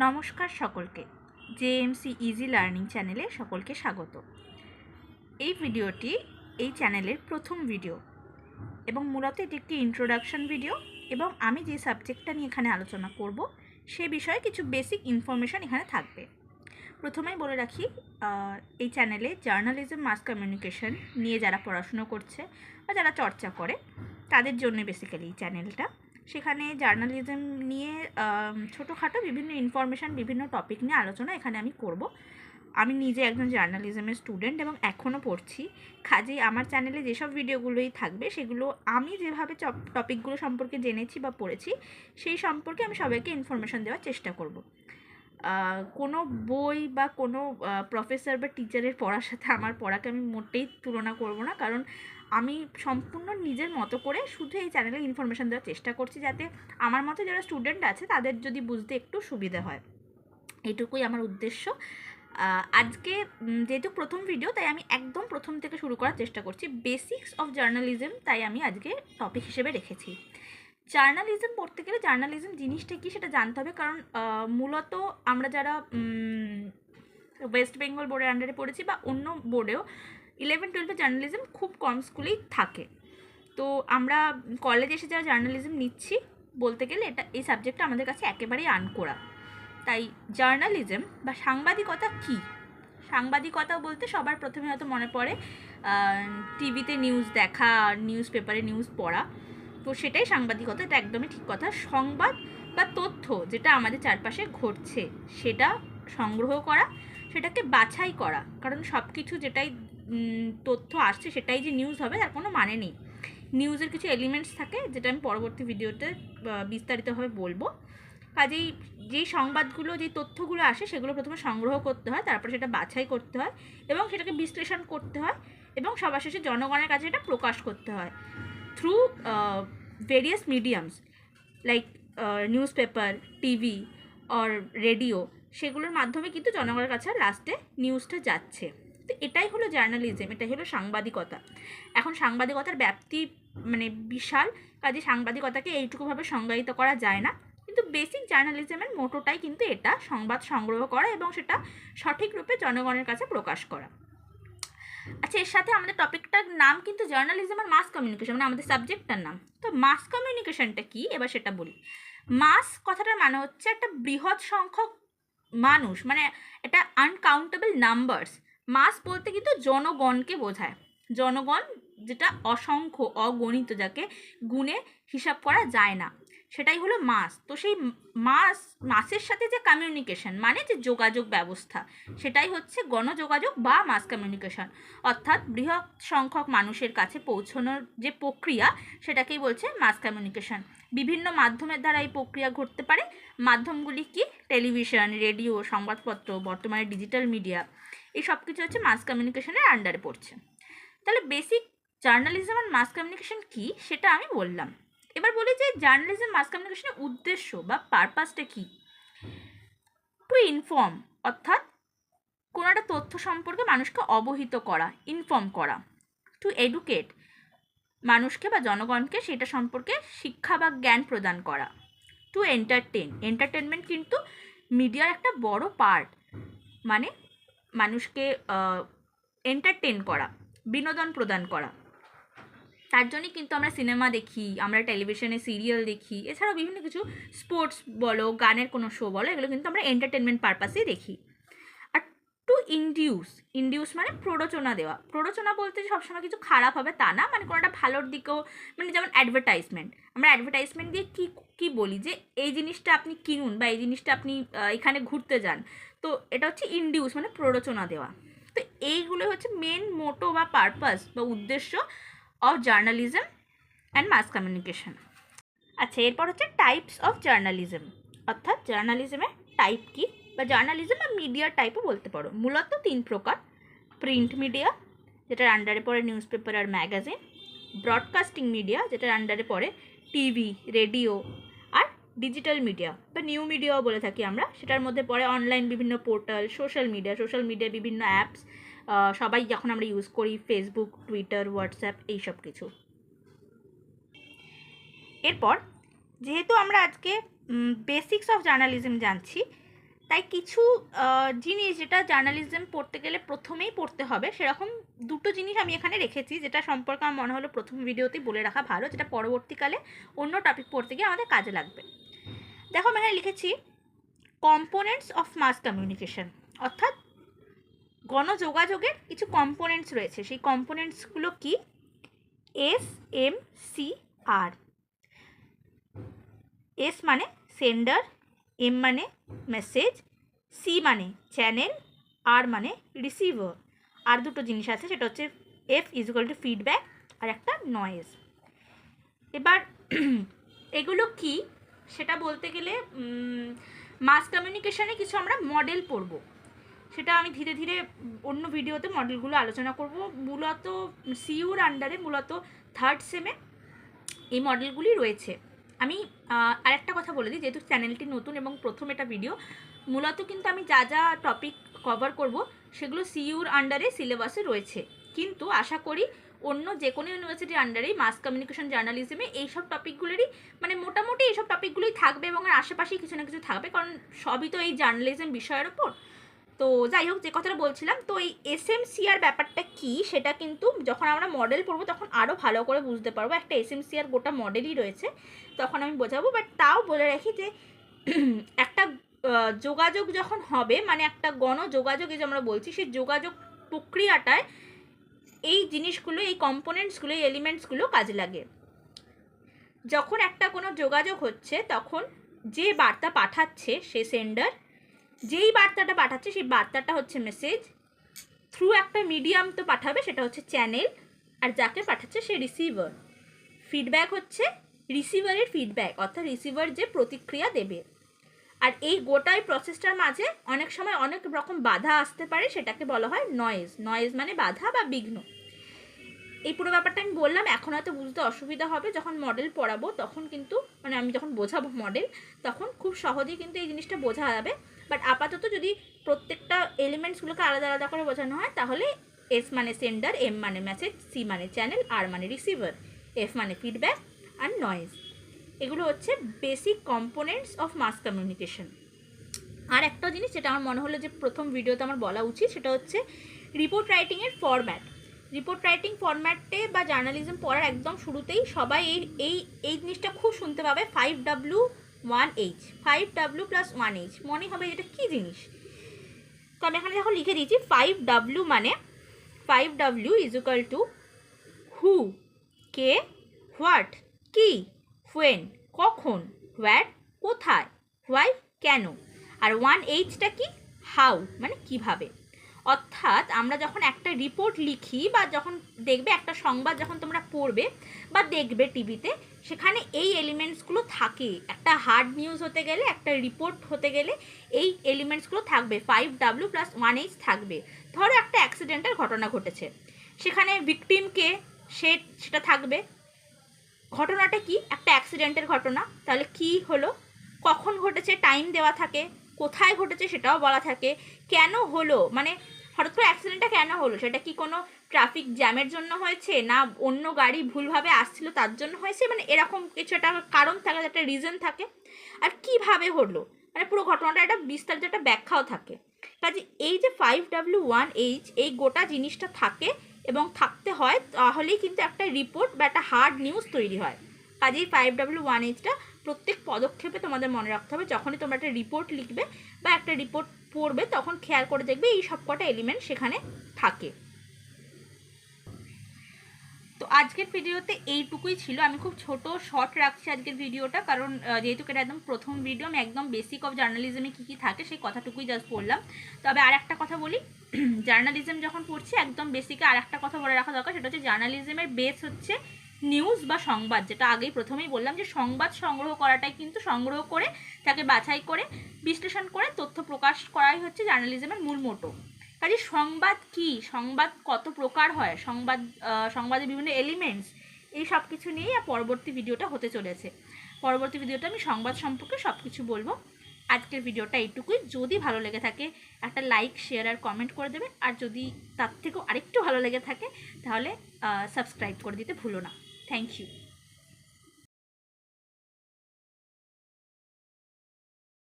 নমস্কার সকলকে। JMC easy learning চ্যানেলে সকলকে স্বাগত। এই ভিডিওটি এই চ্যানেলের প্রথম ভিডিও এবং মূলত এটি একটি ইন্ট্রোডাকশন ভিডিও এবং আমি যে সাবজেক্টটা নিয়ে এখানে আলোচনা করব, সে বিষয়ে কিছু বেসিক ইনফরমেশান এখানে থাকবে। প্রথমেই বলে রাখি এই চ্যানেলে জার্নালিজম মাস কমিউনিকেশন নিয়ে যারা পড়াশুনো করছে বা যারা চর্চা করে, তাদের জন্য বেসিক্যালি এই চ্যানেলটা। সেখানে জার্নালিজম নিয়ে ছোটোখাটো বিভিন্ন ইনফরমেশান বিভিন্ন টপিক নিয়ে আলোচনা এখানে আমি করব। আমি নিজে একজন জার্নালিজমের স্টুডেন্ট এবং এখনও পড়ছি। কাজেই আমার চ্যানেলে যেসব ভিডিওগুলোই থাকবে, সেগুলো আমি যেভাবে টপিকগুলো সম্পর্কে জেনেছি বা পড়েছি, সেই সম্পর্কে আমি সবাইকে ইনফরমেশান দেওয়ার চেষ্টা করব। কোনো বই বা কোনো প্রফেসর বা টিচারের পড়ার সাথে আমার পড়াকে আমি মোটেই তুলনা করব না, কারণ আমি সম্পূর্ণ নিজের মতো করে শুধু এই চ্যানেলে ইনফরমেশান দেওয়ার চেষ্টা করছি যাতে আমার মতো যারা স্টুডেন্ট আছে, তাদের যদি বুঝতে একটু সুবিধা হয়। এটুকুই আমার উদ্দেশ্য। আজকে যেহেতু প্রথম ভিডিও তাই আমি একদম প্রথম থেকে শুরু করার চেষ্টা করছি। বেসিক্স অফ জার্নালিজম তাই আমি আজকে টপিক হিসেবে রেখেছি। জার্নালিজম পড়তে গেলে জার্নালিজম জিনিসটা কি সেটা জানতে হবে। কারণ মূলত আমরা যারা ওয়েস্ট বেঙ্গল বোর্ডের আন্ডারে পড়েছি বা অন্য বোর্ডেও ইলেভেন টুয়েলভে জার্নালিজম খুব কম স্কুলেই থাকে। তো আমরা কলেজে এসে যারা জার্নালিজম নিচ্ছি, বলতে গেলে এটা, এই সাবজেক্টটা আমাদের কাছে একেবারেই আনকোড়া তাই জার্নালিজম বা সাংবাদিকতা কী? সাংবাদিকতা বলতে সবার প্রথমে হয়তো মনে পড়ে টিভিতে নিউজ দেখা নিউজ পেপারে নিউজ পড়া। তো সেটাই সাংবাদিকতা, এটা একদমই ঠিক কথা। সংবাদ বা তথ্য যেটা আমাদের চারপাশে ঘটছে, সেটা সংগ্রহ করা, সেটাকে বাছাই করা। কারণ সব কিছু যেটাই তথ্য আসছে, সেটাই যে নিউজ হবে, তার কোনো মানে নেই। নিউজের কিছু এলিমেন্টস থাকে, যেটা আমি পরবর্তী ভিডিওতে বিস্তারিতভাবে বলব। কাজেই যেই সংবাদগুলো যেই তথ্যগুলো আসে, সেগুলো প্রথমে সংগ্রহ করতে হয়, তারপর সেটা বাছাই করতে হয়, এবং সেটাকে বিশ্লেষণ করতে হয়, এবং সবার শেষে জনগণের কাছে এটা প্রকাশ করতে হয়। Through various mediums like newspaper TV or radio সেগুলোর মাধ্যমে কিন্তু জনগণের কাছে লাস্টে নিউজটা যাচ্ছে। তো এটাই হলো জার্নালিজম এটাই হলো সাংবাদিকতা। এখন সাংবাদিকতার ব্যাপ্তি মানে বিশাল, কাজে সাংবাদিকতাকে এইটুকুভাবে সংজ্ঞায়িত করা যায় না। কিন্তু বেসিক জার্নালিজমের মোটোটাই কিন্তু এটা, সংবাদ সংগ্রহ করা এবং সেটা সঠিক রূপে জনগণের কাছে প্রকাশ করা। আচ্ছা এর সাথে আমাদের টপিকটার নাম কিন্তু জার্নালিজম আর মাস কমিউনিকেশন মানে আমাদের সাবজেক্টটার নাম। তো মাস কমিউনিকেশনটা কি? এবার সেটা বলি। মাস কথাটার মানে হচ্ছে একটা বৃহৎ সংখ্যক মানুষ মানে এটা আনকাউন্টেবল নাম্বারস মাস বলতে কিন্তু জনগণকে বোঝায়। জনগণ যেটা অসংখ্য, অগণিত যাকে গুণে হিসাব করা যায় না, সেটাই হলো মাস। তো সেই মাস, মাসের সাথে যে কমিউনিকেশন মানে যে যোগাযোগ ব্যবস্থা, সেটাই হচ্ছে গণযোগাযোগ বা মাস কমিউনিকেশন অর্থাৎ বৃহৎ সংখ্যক মানুষের কাছে পৌঁছানোর যে প্রক্রিয়া, সেটাকেই বলছে মাস কমিউনিকেশন বিভিন্ন মাধ্যমের দ্বারা এই প্রক্রিয়া ঘটতে পারে। মাধ্যমগুলি কি? টেলিভিশন, রেডিও, সংবাদপত্র, বর্তমানে ডিজিটাল মিডিয়া এই সব কিছু হচ্ছে মাস কমিউনিকেশনের আন্ডারে পড়ছে। তাহলে বেসিক জার্নালিজম আর মাস কমিউনিকেশন কী? সেটা আমি বললাম। এবার বলি যে জার্নালিজম মাস কমিউনিকেশনের উদ্দেশ্য বা পারপাসটা কি? টু ইনফর্ম অর্থাৎ কোনো একটা তথ্য সম্পর্কে মানুষকে অবহিত করা ইনফর্ম করা। টু এডুকেট মানুষকে বা জনগণকে সেটা সম্পর্কে শিক্ষা বা জ্ঞান প্রদান করা। টু এন্টারটেন এন্টারটেনমেন্ট কিন্তু মিডিয়ার একটা বড় পার্ট মানে মানুষকে এন্টারটেন করা, বিনোদন প্রদান করা। তার জন্যই কিন্তু আমরা সিনেমা দেখি, আমরা টেলিভিশনে সিরিয়াল দেখি, এছাড়াও বিভিন্ন কিছু স্পোর্টস বলো, গানের কোনো শো বলো, এগুলো কিন্তু আমরা এন্টারটেনমেন্ট পারপাসেই দেখি। টু ইন্ডিউস ইন্ডিউস মানে প্ররোচনা দেওয়া। প্ররোচনা বলতে সবসময় কিছু খারাপ হবে তা না মানে কোনোটা ভালোর দিকেও মানে যেমন অ্যাডভার্টাইজমেন্ট আমরা অ্যাডভার্টাইজমেন্ট দিয়ে কী কী বলি? যে এই জিনিসটা আপনি কিনুন বা এই জিনিসটা আপনি এখানে ঘুরতে যান। তো এটা হচ্ছে ইন্ডিউস মানে প্ররোচনা দেওয়া। তো এইগুলো হচ্ছে মেন মোটো বা পারপাস বা উদ্দেশ্য of journalism and mass communication আচ্ছা এরপর হচ্ছে টাইপস অফ জার্নালিজম অর্থাৎ জার্নালিজমের টাইপ কি? বা জার্নালিজম বা মিডিয়ার টাইপও বলতে পারো। মূলত তিন প্রকার। প্রিন্ট মিডিয়া যেটার আন্ডারে পড়ে নিউজ পেপার আর ম্যাগাজিন ব্রডকাস্টিং মিডিয়া যেটার আন্ডারে পড়ে টিভি রেডিও আর ডিজিটাল মিডিয়া বা নিউ মিডিয়াও বলে থাকি আমরা। সেটার মধ্যে পড়ে অনলাইন বিভিন্ন portal social media social media বিভিন্ন অ্যাপস সবাই যখন আমরা ইউজ করি ফেসবুক টুইটার হোয়াটসঅ্যাপ এইসব কিছু। এরপর যেহেতু আমরা আজকে বেসিক্স অফ জার্নালিজম জানছি তাই কিছু জিনিস যেটা জার্নালিজম পড়তে গেলে প্রথমেই পড়তে হবে, সেরকম দুটো জিনিস আমি এখানে রেখেছি, যেটা সম্পর্কে আমার মনে হলো প্রথম ভিডিওতেই বলে রাখা ভালো, যেটা পরবর্তীকালে অন্য টপিক পড়তে গিয়ে আমাদের কাজে লাগবে। দেখো আমি এখানে লিখেছি কম্পোনেন্টস অফ মাস কমিউনিকেশন অর্থাৎ গণযোগাযোগের কিছু কম্পোনেন্টস রয়েছে, সেই কম্পোনেন্টসগুলো কি? S M C R S মানে সেন্ডার এম মানে মেসেজ সি মানে চ্যানেল আর মানে রিসিভার আর দুটো জিনিস আছে, সেটা হচ্ছে এফ ইজিক্যাল টু ফিডব্যাক আর একটা নয়েজ এবার এগুলো কি? সেটা বলতে গেলে মাস কমিউনিকেশনে কিছু আমরা মডেল পড়ব। সেটা আমি ধীরে ধীরে অন্য ভিডিওতে মডেলগুলো আলোচনা করব। মূলত সিইউর আন্ডারে মূলত থার্ড সেমে এই মডেলগুলি রয়েছে। আমি আরেকটা কথা বলে দিই, যেহেতু চ্যানেলটি নতুন এবং প্রথম এটা ভিডিও, মূলত কিন্তু আমি যা যা টপিক কভার করব, সেগুলো সিইউর আন্ডারে সিলেবাসে রয়েছে। কিন্তু আশা করি অন্য যে কোনো ইউনিভার্সিটির আন্ডারেই মাস কমিউনিকেশন জার্নালিজমে এইসব টপিকগুলোরই মানে মোটামুটি এইসব টপিকগুলোই থাকবে এবং আশেপাশেই কিছু না কিছু থাকবে, কারণ সবই তো এই জার্নালিজম বিষয়ের ওপর। তো যাই হোক যে কথাটা বলছিলাম, তো এই এস এম সিআর ব্যাপারটা কি, সেটা কিন্তু যখন আমরা মডেল পড়ব, তখন আরও ভালো করে বুঝতে পারব। একটা এস এম সিআর গোটা মডেলই রয়েছে, তখন আমি বোঝাবো। বাট তাও বলে রাখি যে, একটা যোগাযোগ যখন হবে মানে একটা গণযোগাযোগ যে আমরা বলছি, সেই যোগাযোগ প্রক্রিয়াটায় এই জিনিসগুলো, এই কম্পোনেন্টসগুলো এই এলিমেন্টসগুলো কাজে লাগে। যখন একটা কোনো যোগাযোগ হচ্ছে, তখন যে বার্তা পাঠাচ্ছে, সে সেন্ডার যেই বার্তাটা পাঠাচ্ছে, সেই বার্তাটা হচ্ছে মেসেজ থ্রু একটা মিডিয়াম তো পাঠাবে, সেটা হচ্ছে চ্যানেল আর যাকে পাঠাচ্ছে সে রিসিভার ফিডব্যাক হচ্ছে রিসিভারের ফিডব্যাক অর্থাৎ রিসিভার যে প্রতিক্রিয়া দেবে। আর এই গোটাই প্রসেসটার মাঝে অনেক সময় অনেক রকম বাধা আসতে পারে, সেটাকে বলা হয় নয়েজ নয়েজ মানে বাধা বা বিঘ্ন। এই পুরো ব্যাপারটা আমি বললাম, এখন হয়তো বুঝতে অসুবিধা হবে, যখন মডেল পড়াবো, তখন কিন্তু মানে আমি যখন বোঝাবো মডেল তখন খুব সহজেই কিন্তু এই জিনিসটা বোঝা যাবে। বাট আপাতত যদি প্রত্যেকটা এলিমেন্টসগুলোকে আলাদা আলাদা করে বোঝানো হয়, তাহলে এস মানে সেন্ডার এম মানে মেসেজ সি মানে চ্যানেল আর মানে রিসিভার এফ মানে ফিডব্যাক আর নয়েজ এগুলো হচ্ছে basic components of mass communication আর একটা জিনিস যেটা আমার মনে হলো যে প্রথম ভিডিওতে আমার বলা উচিত, সেটা হচ্ছে রিপোর্ট রাইটিংয়ের ফরম্যাট রিপোর্ট রাইটিং ফরম্যাটে বা জার্নালিজম পড়ার একদম শুরুতেই সবাই এই এই এই জিনিসটা খুব শুনতে পাবে। Five W one H five W plus one H মনে হবে এটা কী জিনিস? তো আমি এখানে যখন লিখে দিয়েছি ফাইভ ডাব্লু মানে five W is equal to who K what কি হোয়েন কখন হোয়াট কোথায় হোয়াই কেন? আর ওয়ান এইচটা কি? হাউ মানে কীভাবে? অর্থাৎ আমরা যখন একটা রিপোর্ট লিখি বা যখন দেখবে একটা সংবাদ যখন তোমরা পড়বে বা দেখবে টিভিতে, সেখানে এই এলিমেন্টসগুলো থাকে। একটা হার্ড নিউজ হতে গেলে, একটা রিপোর্ট হতে গেলে এই এলিমেন্টসগুলো থাকবে। Five W plus one H থাকবে। ধরো একটা অ্যাক্সিডেন্টের ঘটনা ঘটেছে। সেখানে ভিকটিমকে সে, সেটা থাকবে। ঘটনাটা কি? একটা অ্যাক্সিডেন্টের ঘটনা। তাহলে কি হলো? কখন ঘটেছে? টাইম দেওয়া থাকে। কোথায় ঘটেছে? সেটাও বলা থাকে। কেন হলো? মানে হঠাৎ করে অ্যাক্সিডেন্টটা কেন হলো? সেটা কি কোনো ট্রাফিক জ্যামের জন্য হয়েছে? না অন্য গাড়ি ভুলভাবে আসছিল তার জন্য হয়েছে? মানে এরকম কিছু একটা কারণ থাকে, একটা রিজন থাকে। আর কীভাবে হলো? মানে পুরো ঘটনাটা একটা বিস্তারিত একটা ব্যাখ্যাও থাকে। কাজে এই যে ফাইভ ডাব্লিউ ওয়ান এইচ এই গোটা জিনিসটা থাকে এবং থাকতে হয়, তাহলেই কিন্তু একটা রিপোর্ট বা একটা হার্ড নিউজ তৈরি হয়। কাজেই ফাইভ ডাব্লিউ ওয়ান এইচটা প্রত্যেক পদক্ষেপে তোমাদের মনে রাখতে হবে, যখনই তোমরা একটা রিপোর্ট লিখবে বা একটা রিপোর্ট পড়বে, তখন খেয়াল করে দেখবে এই সব কটা এলিমেন্ট সেখানে থাকে। তো আজকের ভিডিওতে এইটুকুই ছিল। আমি খুব ছোট শর্ট রাখছি আজকের ভিডিওটা, কারণ যেহেতু এটা একদম প্রথম ভিডিও আমি একদম বেসিক অফ জার্নালিজমে কী কী থাকে সেই কথাটুকুই জাস্ট বললাম। তবে আর একটা কথা বলি জার্নালিজম যখন পড়ছি, একদম বেসিকে আর একটা কথা বলে রাখা দরকার, সেটা হচ্ছে জার্নালিজমের বেস হচ্ছে নিউজ বা সংবাদ, যেটা আগেই প্রথমেই বললাম যে সংবাদ সংগ্রহ করাটাই কিন্তু সংগ্রহ করে, তাকে বাছাই করে, বিশ্লেষণ করে, তথ্য প্রকাশ করাই হচ্ছে জার্নালিজমের মূল মোটো কাজে সংবাদ কি? সংবাদ কত প্রকার হয়? সংবাদ সংবাদের বিভিন্ন এলিমেন্টস এই সব কিছু নিয়েই পরবর্তী ভিডিওটা হতে চলেছে। পরবর্তী ভিডিওটা আমি সংবাদ সম্পর্কে সব কিছু বলব। আজকের ভিডিওটা এইটুকুই। যদি ভালো লেগে থাকে, একটা লাইক শেয়ার আর কমেন্ট করে দেবে আর যদি তার থেকেও আরেকটু ভালো লেগে থাকে, তাহলে সাবস্ক্রাইব করে দিতে ভুলো না। Thank you.